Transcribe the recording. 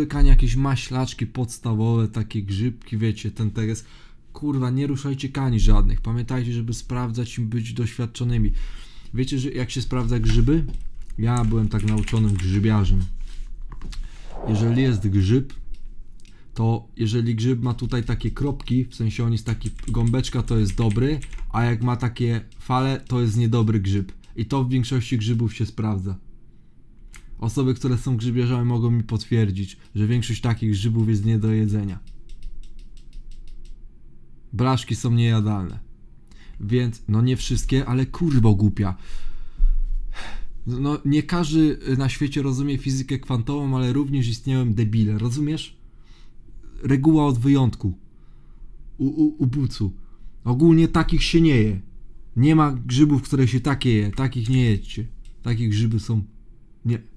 Łykanie jakieś maślaczki podstawowe, takie grzybki, wiecie, ten teres. Kurwa, nie ruszajcie kani żadnych. Pamiętajcie, żeby sprawdzać i być doświadczonymi. Wiecie, że jak się sprawdza grzyby? Ja byłem tak nauczonym grzybiarzem. Jeżeli jest grzyb, to jeżeli grzyb ma tutaj takie kropki, w sensie on jest taki gąbeczka, to jest dobry, a jak ma takie fale, to jest niedobry grzyb. I to w większości grzybów się sprawdza. Osoby, które są grzybiarzami mogą mi potwierdzić, że większość takich grzybów jest nie do jedzenia. Blaszki są niejadalne. Więc, no nie wszystkie, ale kurwo głupia. No, nie każdy na świecie rozumie fizykę kwantową, ale również istnieją debile, rozumiesz? Reguła od wyjątku. U, u, u bucu. Ogólnie takich się nie je. Nie ma grzybów, które się takie je. Takich nie jedźcie. Takie grzyby są... Nie.